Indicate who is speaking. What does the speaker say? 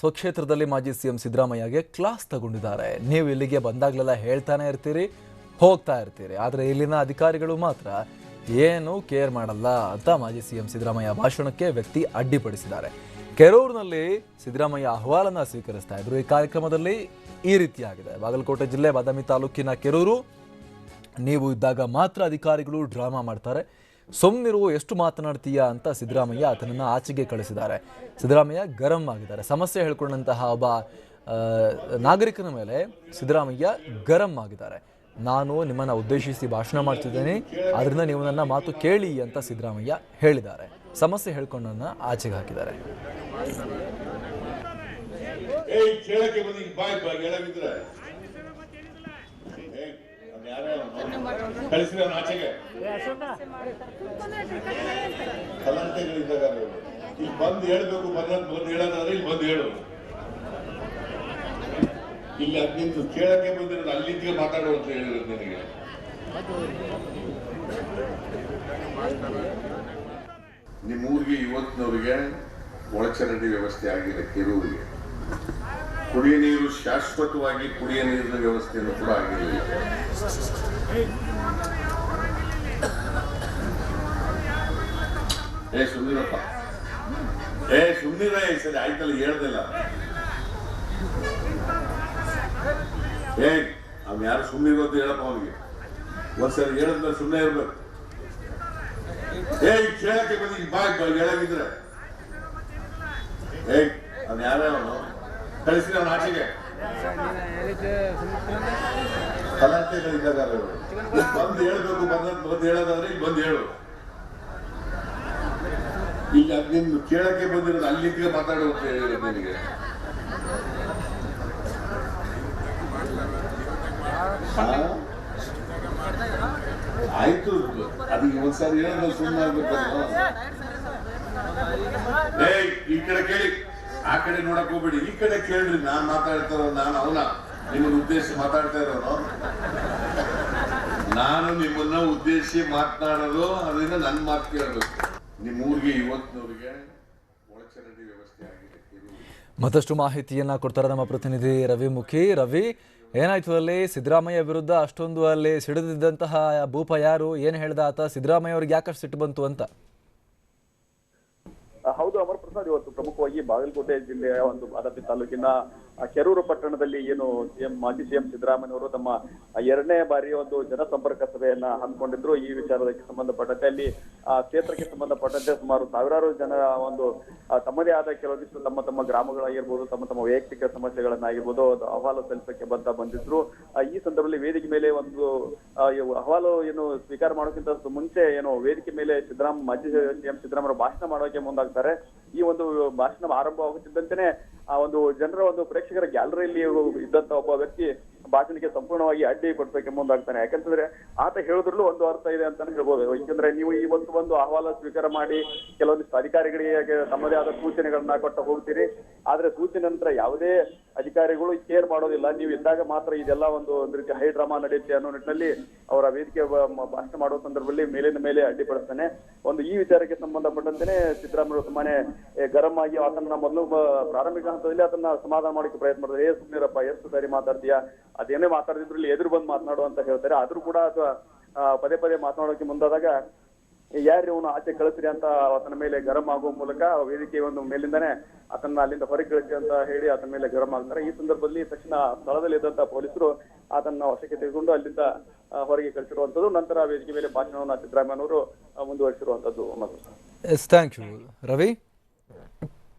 Speaker 1: ಸ್ವಕ್ಷೇತ್ರದಲ್ಲಿ ಮಾಜಿ CM ಸಿದ್ದರಾಮಯ್ಯಗೆ class ತಗೊಂಡಿದ್ದಾರೆ. ನೀವು ಇಲ್ಲಿಗೆ ಬಂದಾಗಲೆಲ್ಲ ಹೇಳ್ತಾನೆ ಇರ್ತೀರಿ, ಹೋಗ್ತಾ ಇರ್ತೀರಿ. ಆದರೆ ಇಲ್ಲಿನ ಅಧಿಕಾರಿಗಳು ಮಾತ್ರ ಏನು ಕೇರ್ ಮಾಡಲ್ಲ ಅಂತ ಮಾಜಿ ಸಿಎಂ ಸಿದ್ದರಾಮಯ್ಯ ಭಾಷಣಕ್ಕೆ ವ್ಯಕ್ತಿ ಅಡ್ಡಿಪಡಿಸಿದ್ದಾರೆ. ಕೆರೂರಿನಲ್ಲಿ ಸಿದ್ದರಾಮಯ್ಯ ಅಹವಾಲನ್ನು ಸ್ವೀಕರಿಸ್ತಾ ಇದ್ರು. ಈ ಕಾರ್ಯಕ್ರಮದಲ್ಲಿ ಈ ರೀತಿಯಾಗಿದೆ. ಬಾಗಲಕೋಟೆ ಜಿಲ್ಲೆ, ಬಾದಾಮಿ ತಾಲೂಕಿನ ಕೆರೂರು, ನೀವು ಇದ್ದಾಗ ಮಾತ್ರ ಅಧಿಕಾರಿಗಳು ಡ್ರಾಮಾ ಮಾಡ್ತಾರೆ. ಸುಮ್ಮನಿರು ಎಷ್ಟು ಮಾತನಾಡ್ತೀಯಾ ಅಂತ ಸಿದ್ದರಾಮಯ್ಯ ಆತನನ್ನು ಆಚೆಗೆ ಕಳಿಸಿದ್ದಾರೆ. ಸಿದ್ದರಾಮಯ್ಯ ಗರಂ ಆಗಿದ್ದಾರೆ. ಸಮಸ್ಯೆ ಹೇಳ್ಕೊಂಡಂತಹ ಒಬ್ಬ ನಾಗರಿಕನ ಮೇಲೆ ಸಿದ್ದರಾಮಯ್ಯ ಗರಂ ಆಗಿದ್ದಾರೆ. ನಾನು ನಿಮ್ಮನ್ನು ಉದ್ದೇಶಿಸಿ ಭಾಷಣ ಮಾಡ್ತಿದ್ದೇನೆ. ಆದ್ದರಿಂದ ನೀವು ನನ್ನ ಮಾತು ಕೇಳಿ ಅಂತ ಸಿದ್ದರಾಮಯ್ಯ ಹೇಳಿದ್ದಾರೆ. ಸಮಸ್ಯೆ ಹೇಳ್ಕೊಂಡನ್ನ ಆಚೆಗೆ ಹಾಕಿದ್ದಾರೆ.
Speaker 2: ಏಯ್, ಕೇಳಕ್ಕೆ ಬಂದಿ ಬಾಯ್ ಬಾಯ್. ಅವ್ನ ಆಚೆಗೆ. ಅವ್ರು. ಇಲ್ಲಿ ಬಂದು ಹೇಳ್ಬೇಕು ಬಂದ್ ಬಂದು ಹೇಳೋದಾದ್ರೆ ಇಲ್ಲಿ ಬಂದು ಹೇಳು. ಇಲ್ಲಿ ಅದ್ ನಿಂತು ಕೇಳಕ್ಕೆ ಬಂದಿರೋದು ಅಲ್ಲಿದ್ದೇ ಮಾತಾಡು ಅಂತ ಹೇಳಿರೋದು ನಿನಗೆ. ನಿಮ್ಮೂರಿಗೆ ಇವತ್ತಿನವ್ರಿಗೆ ಇವತ್ತಿನವರಿಗೆ ಒಳಚರಂಡಿ ವ್ಯವಸ್ಥೆ ಆಗಿಲ್ಲ ಕೆರೂರಿಗೆ ಕುಡಿಯ ನೀರು ಶಾಶ್ವತವಾಗಿ ಕುಡಿಯ ನೀರಿನ ವ್ಯವಸ್ಥೆಯನ್ನು ಕೂಡ ಆಗಿರಲಿಲ್ಲ ಏ ಸುಂದಿರಪ್ಪ ಏ ಈ ಸರಿ ಆಯ್ತಲ್ಲ, ಹೇಳ್ದಿಲ್ಲ. ಏ, ಅವ್ನು ಯಾರು ಸುಮ್ಮನಿರೋ ಅಂತ ಹೇಳಪ್ಪ ಅವನಿಗೆ. ಒಂದ್ಸರಿ ಹೇಳಿದ್ಮೇಲೆ ಸುಮ್ಮನೆ ಇರ್ಬೇಕು. ಏ ಕೇಳಕ್ಕೆ ಬಂದಿ ಬಾಯ್ ಹೇಳಾಗಿದ್ರೆ ಏ, ಅವ್ನು ಯಾರೇ ಅವನು? ಕಳಿಸ್ರಿ ಅವನ ಆಚೆಗೆ ಕಲಾಂತೆಗಳಿದ್ದಾಗ ಅವ್ರು. ಬಂದು ಹೇಳ್ಬೇಕು, ಬಂದ ಬಂದು ಹೇಳೋದಾದ್ರೆ ಇಲ್ಲಿ ಬಂದು ಹೇಳು. ಇಲ್ಲಿ ಅದ್ ಕೇಳಕ್ಕೆ ಬಂದಿರೋದು ಅಲ್ಲಿಗೆ ಮಾತಾಡು ಅಂತ ಹೇಳಿರೋದು ನಿನಗೆ? ಆಯ್ತು ಅದಕ್ಕೆ ಒಂದ್ಸಾರಿ ಹೇಳಿದ್ರೆ ಸುಮ್ಮನೆ ಆಗ್ಬೇಕಲ್ಲ ಈ ಕಡೆ ಕೇಳಿ. ಆ ಕಡೆ ನೋಡಕ್ ಹೋಗ್ಬೇಡಿ. ಈ ಕಡೆ ಕೇಳ್ರಿ, ನಾನ್ ಮಾತಾಡ್ತಾರೋ ನಾನು ಅವನ. ನಿಮ್ಮನ್ನ ಉದ್ದೇಶ ಮಾತಾಡ್ತಾ ಇರೋನು. ನಾನು ನಿಮ್ಮನ್ನ ಉದ್ದೇಶಿ ಮಾತನಾಡೋದು, ಅದರಿಂದ ನನ್ನ ಮಾತು ಕೇಳಬೇಕು ನಿಮ್ಮ ಊರಿಗೆ ಇವತ್ತಿನವ್ರಿಗೆ ಒಳಚರಂಡಿ ವ್ಯವಸ್ಥೆ ಆಗಿದೆ.
Speaker 1: ಮತ್ತಷ್ಟು ಮಾಹಿತಿಯನ್ನ ಕೊಡ್ತಾರೆ ನಮ್ಮ ಪ್ರತಿನಿಧಿ ರವಿ ಮುಖಿ. ರವಿ, ಏನಾಯ್ತು ಅಲ್ಲಿ? ಸಿದ್ದರಾಮಯ್ಯ ವಿರುದ್ಧ ಅಷ್ಟೊಂದು ಅಲ್ಲಿ ಸಿಡಿದಿದ್ದಂತಹ ಭೂಪ ಯಾರು? ಏನು ಹೇಳ್ದ ಆತ? ಸಿದ್ದರಾಮಯ್ಯ ಅವ್ರಿಗೆ ಯಾಕಷ್ಟು ಸಿಟ್ಟು ಬಂತು ಅಂತ?
Speaker 3: ಹೌದು ಅಮರ್ ಪ್ರಸಾದ್ ಇವತ್ತು ಪ್ರಮುಖವಾಗಿ ಬಾಗಲಕೋಟೆ ಜಿಲ್ಲೆಯ ಒಂದು ಬಾದಾಮಿ ತಾಲೂಕಿನ ಕೆರೂರು ಪಟ್ಟಣದಲ್ಲಿ ಏನು ಸಿಎಂ, ಮಾಜಿ ಸಿಎಂ ಸಿದ್ದರಾಮಯ್ಯವರು ತಮ್ಮ ಎರಡನೇ ಬಾರಿ ಒಂದು ಜನಸಂಪರ್ಕ ಸಭೆಯನ್ನ ಹಮ್ಮಿಕೊಂಡಿದ್ರು. ಈ ವಿಚಾರಕ್ಕೆ ಸಂಬಂಧಪಟ್ಟಂತೆ ಅಲ್ಲಿ, ಆ, ಕ್ಷೇತ್ರಕ್ಕೆ ಸಂಬಂಧಪಟ್ಟಂತೆ ಸುಮಾರು ಸಾವಿರಾರು ಜನ ಒಂದು ತಮ್ಮದೇ ಆದ ಕೆಲವೊಂದಿಷ್ಟು ತಮ್ಮ ತಮ್ಮ ಗ್ರಾಮಗಳಾಗಿರ್ಬೋದು, ತಮ್ಮ ತಮ್ಮ ವೈಯಕ್ತಿಕ ಸಮಸ್ಯೆಗಳನ್ನಾಗಿರ್ಬೋದು ಅಹವಾಲು ಸಲ್ಲಿಸಕ್ಕೆ ಬಂತ ಬಂದಿದ್ರು. ಈ ಸಂದರ್ಭದಲ್ಲಿ ವೇದಿಕೆ ಮೇಲೆ ಒಂದು ಅಹವಾಲು ಏನು ಸ್ವೀಕಾರ ಮಾಡೋಕ್ಕಿಂತ ಮುಂಚೆ ಏನು ವೇದಿಕೆ ಮೇಲೆ ಸಿದ್ದರಾಮ, ಮಾಜಿ ಸಿಎಂ ಸಿದ್ದರಾಮಯ್ಯ ಭಾಷಣ ಮಾಡೋಕೆ ಮುಂದಾಗ್ತಾರೆ. ಈ ಒಂದು ಭಾಷಣ ಆರಂಭವಾಗುತ್ತಿದ್ದಂತೆನೆ ಆ ಒಂದು ಜನರ ಒಂದು ಪ್ರೇಕ್ಷಕರ ಗ್ಯಾಲರಿಯಲ್ಲಿ ಇದ್ದಂತ ಒಬ್ಬ ವ್ಯಕ್ತಿ ಭಾಷಣಕ್ಕೆ ಸಂಪೂರ್ಣವಾಗಿ ಅಡ್ಡಿ ಕೊಡ್ಬೇಕು ಮುಂದಾಗ್ತಾನೆ ಯಾಕಂತಂದ್ರೆ ಆತ ಹೇಳೋದ್ರಲ್ಲೂ ಒಂದು ಅರ್ಥ ಇದೆ ಅಂತಾನೆ ಹೇಳ್ಬೋದು. ಯಾಕಂದ್ರೆ ನೀವು ಇವತ್ತು ಒಂದು ಅಹವಾಲ ಸ್ವೀಕಾರ ಮಾಡಿ ಕೆಲವೊಂದಿಷ್ಟು ಅಧಿಕಾರಿಗಳಿಗೆ ತಮ್ಮದೇ ಆದ ಸೂಚನೆಗಳನ್ನ ಕೊಟ್ಟು ಹೋಗ್ತೀರಿ. ಆದ್ರೆ ಸೂಚನೆ ನಂತರ ಯಾವುದೇ ಅಧಿಕಾರಿಗಳು ಕೇರ್ ಮಾಡೋದಿಲ್ಲ. ನೀವು ಇದ್ದಾಗ ಮಾತ್ರ ಇದೆಲ್ಲ ಒಂದು ಒಂದು ರೀತಿ ಹೈ ಡ್ರಾಮಾ ನಡೆಯುತ್ತೆ ಅನ್ನೋ ನಿಟ್ಟಿನಲ್ಲಿ ಅವರ ವೇದಿಕೆ ಭಾಷಣ ಮಾಡುವ ಸಂದರ್ಭದಲ್ಲಿ ಮೇಲಿನ ಮೇಲೆ ಅಡ್ಡಿಪಡಿಸ್ತಾನೆ. ಒಂದು ಈ ವಿಚಾರಕ್ಕೆ ಸಂಬಂಧಪಟ್ಟಂತೆ ಸಿದ್ದರಾಮಯ್ಯ ತುಂಬಾನೇ ಗರಂ ಆಗಿ ಆತನ ಮೊದಲು ಪ್ರಾರಂಭಿಕ ಹಂತದಲ್ಲಿ ಅದನ್ನ ಸಮಾಧಾನ ಮಾಡೋಕೆ ಪ್ರಯತ್ನ ಮಾಡಿದ್ರೆ ಏ ಸುಮ್ಮನಿರಪ್ಪ ಎಷ್ಟು ಸಾರಿ ಮಾತಾಡ್ತೀಯಾ? ಅದೇನೇ ಮಾತಾಡಿದ್ರು ಇಲ್ಲಿ ಎದುರು ಬಂದು ಮಾತನಾಡು ಅಂತ ಹೇಳ್ತಾರೆ. ಆದ್ರೂ ಕೂಡ ಅಥವಾ ಪದೇ ಪದೇ ಮಾತನಾಡೋಕೆ ಮುಂದಾದಾಗ ಯಾರು ಇವನು ಆಚೆ ಕಳಿಸ್ರಿ ಅಂತ ಆತನ ಮೇಲೆ ಗರಂ ಆಗುವ ಮೂಲಕ ವೇದಿಕೆ ಒಂದು ಮೇಲಿಂದಾನೆ ಆತನ ಅಲ್ಲಿಂದ ಹೊರಗೆ ಕಳಿಸಿ ಅಂತ ಹೇಳಿ ಆತನ ಮೇಲೆ ಗರಂ ಆಗ್ತಾರೆ. ಈ ಸಂದರ್ಭದಲ್ಲಿ ತಕ್ಷಣ ಸ್ಥಳದಲ್ಲಿ ಇದ್ದಂತ ಪೊಲೀಸರು ಆತನ ವಶಕ್ಕೆ ತೆಗೆದುಕೊಂಡು ಅಲ್ಲಿಂದ ಹೊರಗೆ ಕಳಿಸಿರುವಂತದ್ದು. ನಂತರ ವೇದಿಕೆ ಮೇಲೆ ಭಾಷಣವನ್ನು ಸಿದ್ದರಾಮಯ್ಯನವರು ಮುಂದುವರಿಸಿರುವಂತದ್ದು
Speaker 1: ಎಸ್ ಥ್ಯಾಂಕ್ ಯು ರವಿ